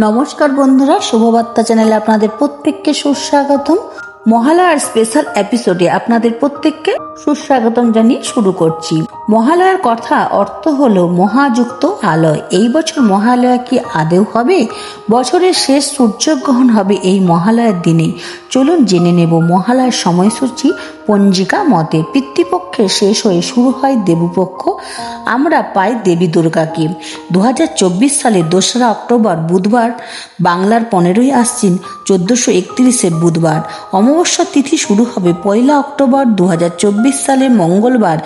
নমস্কার বন্ধুরা, শুভবার্তা চ্যানেলে আপনাদের প্রত্যেককে সুস্বাগতম। মহালয়ার স্পেশাল এপিসোডে আপনাদের প্রত্যেককে সুস্বাগতম জানিয়ে শুরু করছি। মহালয়ার কথা অর্থ হলো মহাযুক্ত আলয়। এই বছর মহালয়া কি আদেও হবে? বছরের শেষ সূর্যগ্রহণ হবে এই মহালয়ার দিনে। চলুন জেনে নেব মহালয়ার সময়সূচি পঞ্জিকা মতে। পিতৃপক্ষের শেষ হয়ে শুরু হয় দেবীপক্ষ। আমরা পাই দেবী দুর্গাকে। দু হাজার চব্বিশ সালে দোসরা অক্টোবর বুধবার বাংলার পনেরোই আশ্বিন চোদ্দোশো একত্রিশে বুধবার। অমাবস্যা তিথি শুরু হবে পয়লা অক্টোবর দু হাজার চব্বিশ সালে মঙ্গলবার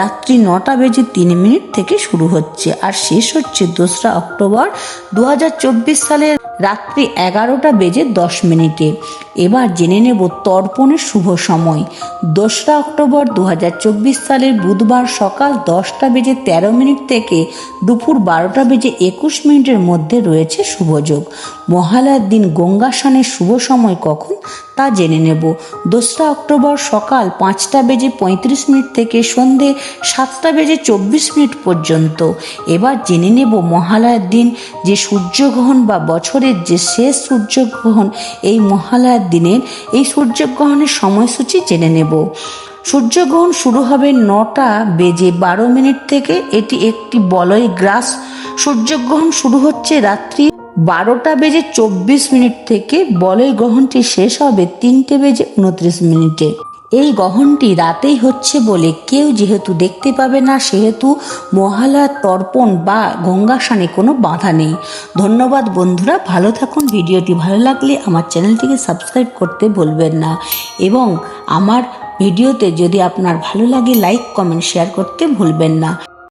রাত্রি নটা বেজে তিন মিনিট থেকে শুরু হচ্ছে। আর শেষ হচ্ছে দোসরা অক্টোবর দু হাজার চব্বিশ সালের রাত্রি এগারোটা বেজে দশ মিনিটে। এবার জেনে নেব তর্পণের শুভ সময়। দোসরা অক্টোবর দু হাজার চব্বিশ সালের বুধবার সকাল দশটা বেজে তেরো মিনিট থেকে দুপুর বারোটা বেজে একুশ মিনিটের মধ্যে রয়েছে শুভযোগ। মহালয়ার দিন গঙ্গাসনের শুভ সময় কখন? তা জেনে নেব। দোসরা অক্টোবর সকাল পাঁচটা বেজে পঁয়ত্রিশ মিনিট থেকে সন্ধে সাতটা বেজে চব্বিশ মিনিট পর্যন্ত। এবার জেনে নেব মহালয়ার দিন যে সূর্যগ্রহণ বা বছরের যে শেষ সূর্যগ্রহণ, এই মহালয়ার দিনের এই সূর্যগ্রহণের সময়সূচি জেনে নেব। সূর্যগ্রহণ শুরু হবে নটা বেজে বারো মিনিট থেকে। এটি একটি বলয় গ্রাস। সূর্যগ্রহণ শুরু হচ্ছে রাত্রি বারোটা বেজে চব্বিশ মিনিট থেকে। বলয় গ্রহণটি শেষ হবে তিনটে বেজে উনত্রিশ মিনিটে। এই গ্রহণটি রাতেই হচ্ছে বলে কেউ যেহেতু দেখতে পাবে না, সেহেতু মহালয়ার তর্পণ বা গঙ্গাসানে কোনো বাধা নেই। ধন্যবাদ বন্ধুরা, ভালো থাকুন। ভিডিওটি ভালো লাগলে আমার চ্যানেলটিকে সাবস্ক্রাইব করতে ভুলবেন না। এবং আমার ভিডিওতে যদি আপনার ভালো লাগে লাইক কমেন্ট শেয়ার করতে ভুলবেন না।